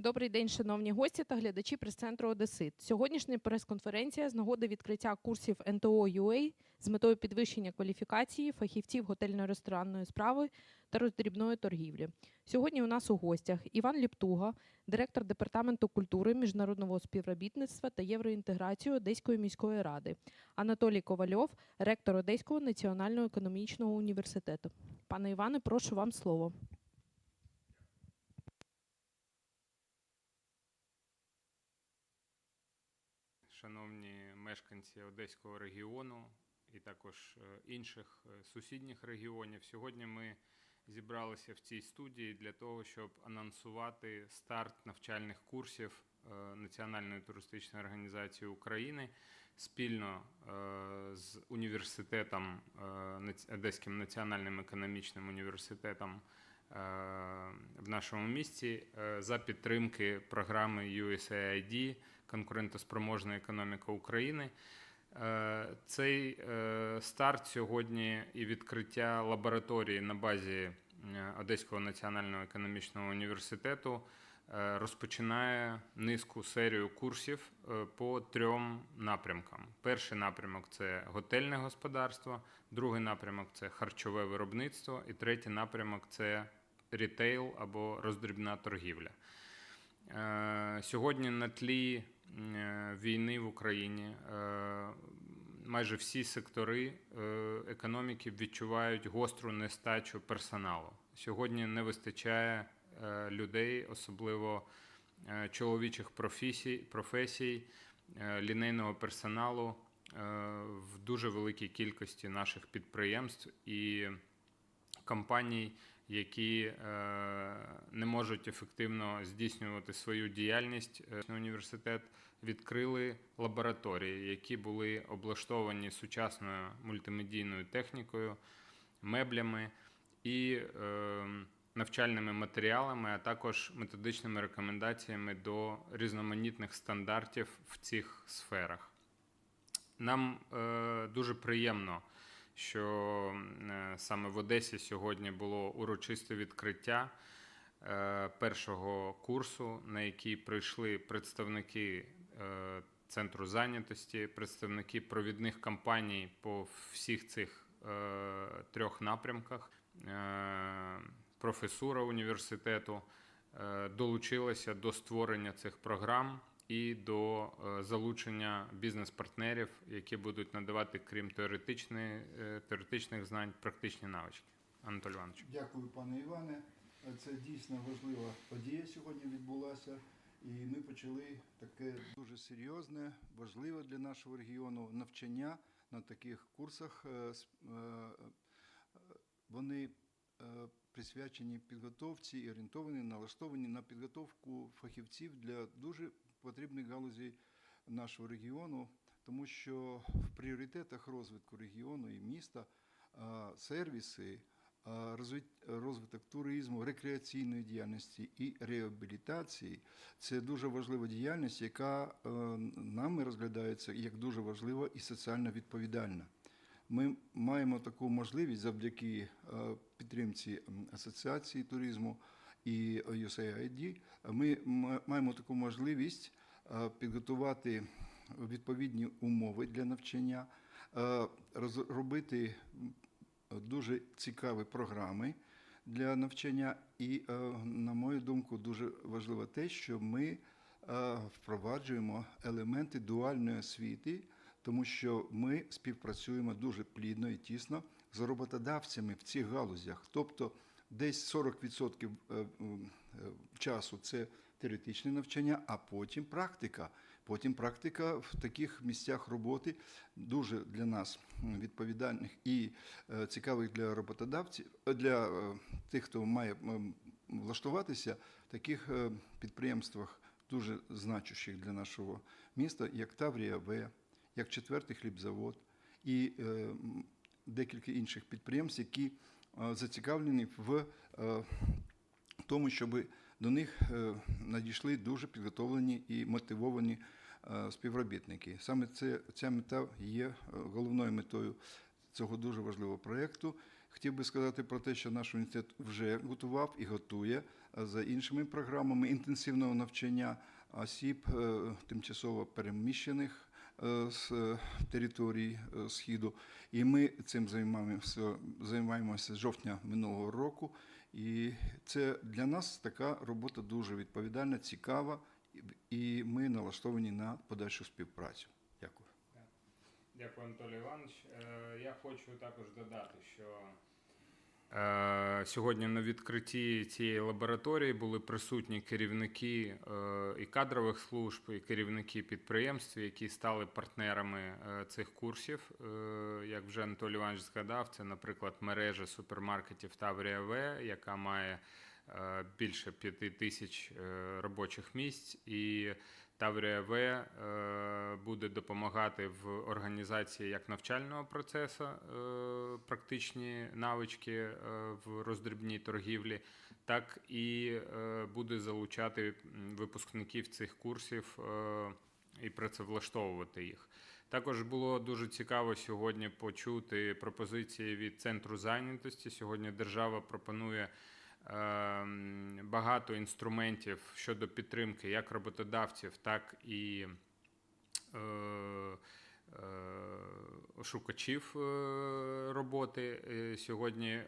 Добрий день, шановні гості та глядачі прес-центру Одесит. Сьогоднішня прес-конференція з нагоди відкриття курсів НТО UA з метою підвищення кваліфікації фахівців готельно-ресторанної справи та роздрібної торгівлі. Сьогодні у нас у гостях Іван Ліптуга, директор департаменту культури, міжнародного співробітництва та євроінтеграції Одеської міської ради, Анатолій Ковальов, ректор Одеського національного економічного університету. Пане Іване, прошу вам слово. Шановні мешканці Одеського регіону і також е, інших е, сусідніх регіонів, сьогодні ми зібралися в цій студії для того, щоб анонсувати старт навчальних курсів е, Національної туристичної організації України спільно з університетом Одеським національним економічним університетом в нашому місті е, за підтримки програми USAID конкурентоспроможна економіка України. Е, Цей е, старт сьогодні і відкриття лабораторії на базі е, Одеського національного економічного університету е, розпочинає низку серію курсів е, по трьом напрямкам. Перший напрямок це готельне господарство, другий напрямок це харчове виробництво, і третій напрямок це рітейл або роздрібна торгівля. Е, Сьогодні на тлі е, війни в Україні е, майже всі сектори економіки відчувають гостру нестачу персоналу. Сьогодні не вистачає людей, особливо чоловічих професій, професій лінейного персоналу в дуже великій кількості наших підприємств і компаній, які е, не можуть ефективно здійснювати свою діяльність. Е, Університет відкрили лабораторії, які були облаштовані сучасною мультимедійною технікою, меблями і е, навчальними матеріалами, а також методичними рекомендаціями до різноманітних стандартів в цих сферах. Нам дуже приємно, що е, саме в Одесі сьогодні було урочисте відкриття е, першого курсу, на який прийшли представники е, центру зайнятості, представники провідних компаній по всіх цих трьох напрямках. Професура університету долучилася до створення цих програм і до е, залучення бізнес-партнерів, які будуть надавати, крім теоретичної, е, теоретичних знань, практичні навички. Анатолій Іванович. Дякую, пане Іване. Це дійсно важлива подія сьогодні відбулася. І ми почали таке дуже серйозне, важливе для нашого регіону навчання на таких курсах. Е, Вони присвячені підготовці і орієнтовані, налаштовані на підготовку фахівців для дуже потрібних галузей нашого регіону, тому що в пріоритетах розвитку регіону і міста сервіси, розвиток туризму, рекреаційної діяльності і реабілітації це дуже важлива діяльність, яка е, нами розглядається як дуже важлива і соціально відповідальна. Ми маємо таку можливість завдяки е, підтримці асоціації туризму і USAID, Ми маємо таку можливість підготувати відповідні умови для навчання, розробити дуже цікаві програми для навчання. І, на мою думку, дуже важливо те, що ми впроваджуємо елементи дуальної освіти, тому що ми співпрацюємо дуже плідно і тісно з роботодавцями в цих галузях. Тобто десь 40% е, е, часу це теоретичне навчання, а потім практика. Потім практика в таких місцях роботи дуже для нас відповідальних і е, цікавих для роботодавців, для тих, хто має влаштуватися в таких підприємствах, дуже значущих для нашого міста, як Таврія В, як четвертий хлібзавод і декілька інших підприємств, які зацікавлені в е, тому, щоб до них е, надійшли дуже підготовлені і мотивовані е, співробітники. Саме ця мета є е, головною метою цього дуже важливого проєкту. Хотів би сказати про те, що наш університет вже готував і готує е, за іншими програмами інтенсивного навчання осіб е, тимчасово переміщених е, з е, територій е, Східу. І ми цим займаємося, займаємося з жовтня минулого року. І це для нас така робота дуже відповідальна, цікава, і- ми налаштовані на подальшу співпрацю. Дякую. Дякую, Анатолій Іванович. Е, Я хочу також додати, що е, сьогодні на відкритті цієї лабораторії були присутні керівники е, і кадрових служб, і керівники підприємств, які стали партнерами е, цих курсів. Е, Як вже Анатолій Іванович згадав, це, наприклад, мережа супермаркетів Таврія В, яка має е, більше п'яти тисяч е, робочих місць. І Таврія В е, буде допомагати в організації як навчального процесу, е, практичні навички е, в роздрібній торгівлі, так і буде залучати випускників цих курсів і працевлаштовувати їх. Також було дуже цікаво сьогодні почути пропозиції від центру зайнятості. Сьогодні держава пропонує багато інструментів щодо підтримки як роботодавців, так і е, е, шукачів е, роботи. Сьогодні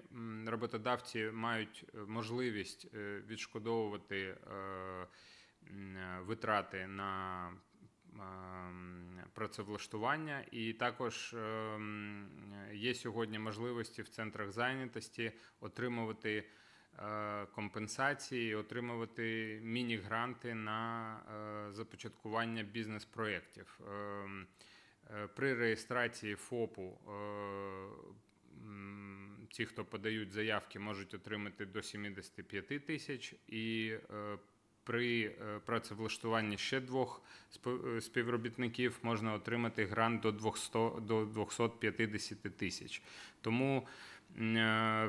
роботодавці мають можливість відшкодовувати витрати на ем, працевлаштування, і також ем, є сьогодні можливості в центрах зайнятості отримувати компенсації, отримувати міні-гранти на е, започаткування бізнес-проєктів. Е, При реєстрації ФОПу е, ті, хто подають заявки, можуть отримати до 75 тисяч, і е, при е, працевлаштуванні ще двох е, співробітників можна отримати грант до 200, до 250 тисяч. Тому е,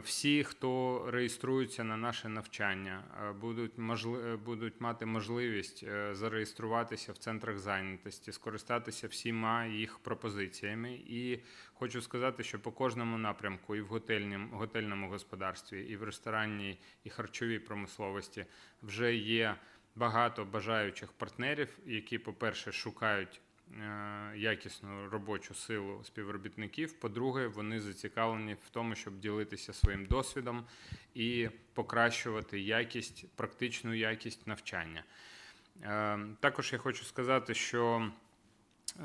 всі, хто реєструється на наше навчання, е, будуть, можли, е, будуть мати можливість е, зареєструватися в центрах зайнятості, скористатися всіма їх пропозиціями. І хочу сказати, що по кожному напрямку, і в готельнім, готельному господарстві, і в ресторанній і харчовій промисловості вже є багато бажаючих партнерів, які, по-перше, шукають е, якісну робочу силу співробітників. По-друге, вони зацікавлені в тому, щоб ділитися своїм досвідом і покращувати якість, практичну якість навчання. Е, Також я хочу сказати, що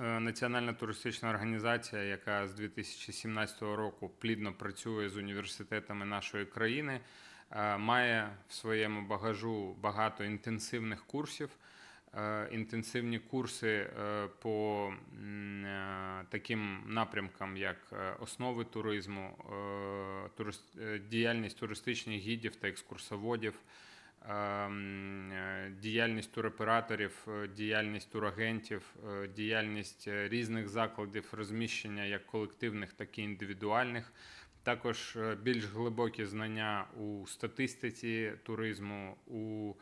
е, Національна туристична організація, яка з 2017 року плідно працює з університетами нашої країни, е, має в своєму багажу багато інтенсивних курсів. Е, Інтенсивні курси е, по е, таким напрямкам, як основи туризму, діяльність туристичних гідів та екскурсоводів, діяльність туроператорів, діяльність турагентів, діяльність різних закладів розміщення як колективних, так і індивідуальних. Також більш глибокі знання у статистиці туризму, у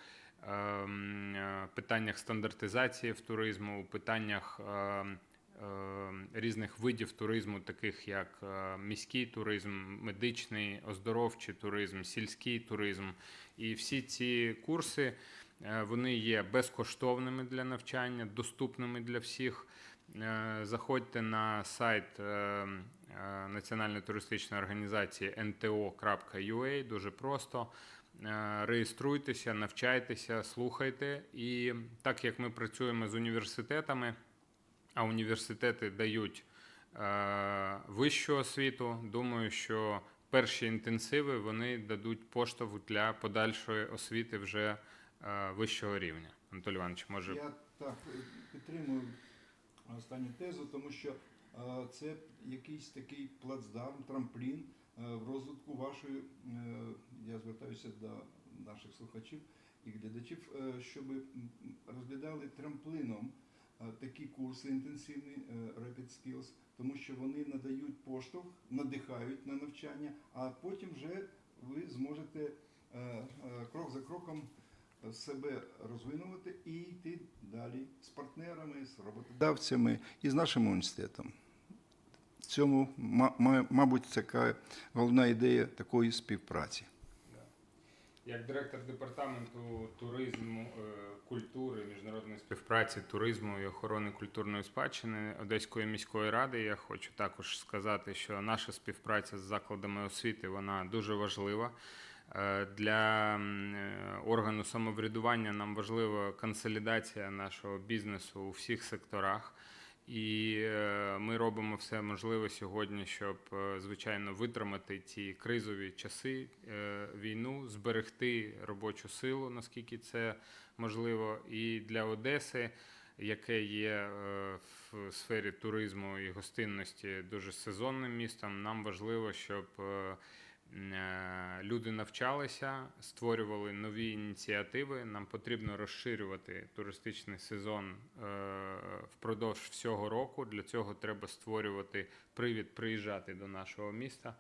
питаннях стандартизації в туризму, питаннях ем, ем, різних видів туризму, таких як е, міський туризм, медичний, оздоровчий туризм, сільський туризм. І всі ці курси е, вони є безкоштовними для навчання, доступними для всіх. Е, Заходьте на сайт е, е, Національної туристичної організації nto.ua, дуже просто. Е, Реєструйтеся, навчайтеся, слухайте. І так як ми працюємо з університетами, а університети дають е, вищу освіту, думаю, що перші інтенсиви вони дадуть поштовх для подальшої освіти вже е, вищого рівня. Анатолій Іванович, може. Я так е, підтримую останню тезу, тому що е, це якийсь такий плацдарм, трамплін е, в розвитку вашої, е, я звертаюся до наших слухачів і глядачів, е, щоб розглядали трамплином такі курси інтенсивні Rapid Skills, тому що вони надають поштовх, надихають на навчання, а потім вже ви зможете крок за кроком себе розвинувати і йти далі з партнерами, з роботодавцями і з нашим університетом. Цьому, ма- ма- мабуть, така головна ідея такої співпраці. Як директор департаменту туризму, е, культури, міжнародної співпраці, туризму і охорони культурної спадщини Одеської міської ради, я хочу також сказати, що наша співпраця з закладами освіти вона дуже важлива. Е, Для е, органу самоврядування нам важлива консолідація нашого бізнесу у всіх секторах. І е, ми робимо все можливе сьогодні, щоб е, звичайно витримати ці кризові часи, е, війну, зберегти робочу силу, наскільки це можливо, і для Одеси, яке є в сфері туризму і гостинності дуже сезонним містом. Нам важливо, щоб люди навчалися, створювали нові ініціативи. Нам потрібно розширювати туристичний сезон е, впродовж всього року. Для цього треба створювати привід приїжджати до нашого міста.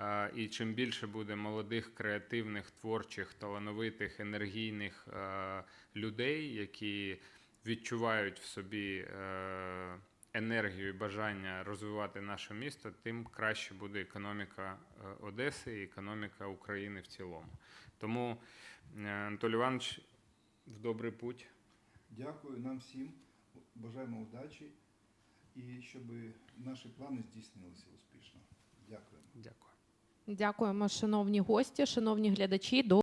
Е, І чим більше буде молодих, креативних, творчих, талановитих, енергійних е, людей, які відчувають в собі е, енергію і бажання розвивати наше місто, тим краще буде економіка е, Одеси і економіка України в цілому. Тому, е, Анатолій Іванович, в добрий путь. Дякую нам всім, бажаємо удачі і щоб наші плани здійснилися успішно. Дякую. Дякую. Дякуємо, шановні гості, шановні глядачі. До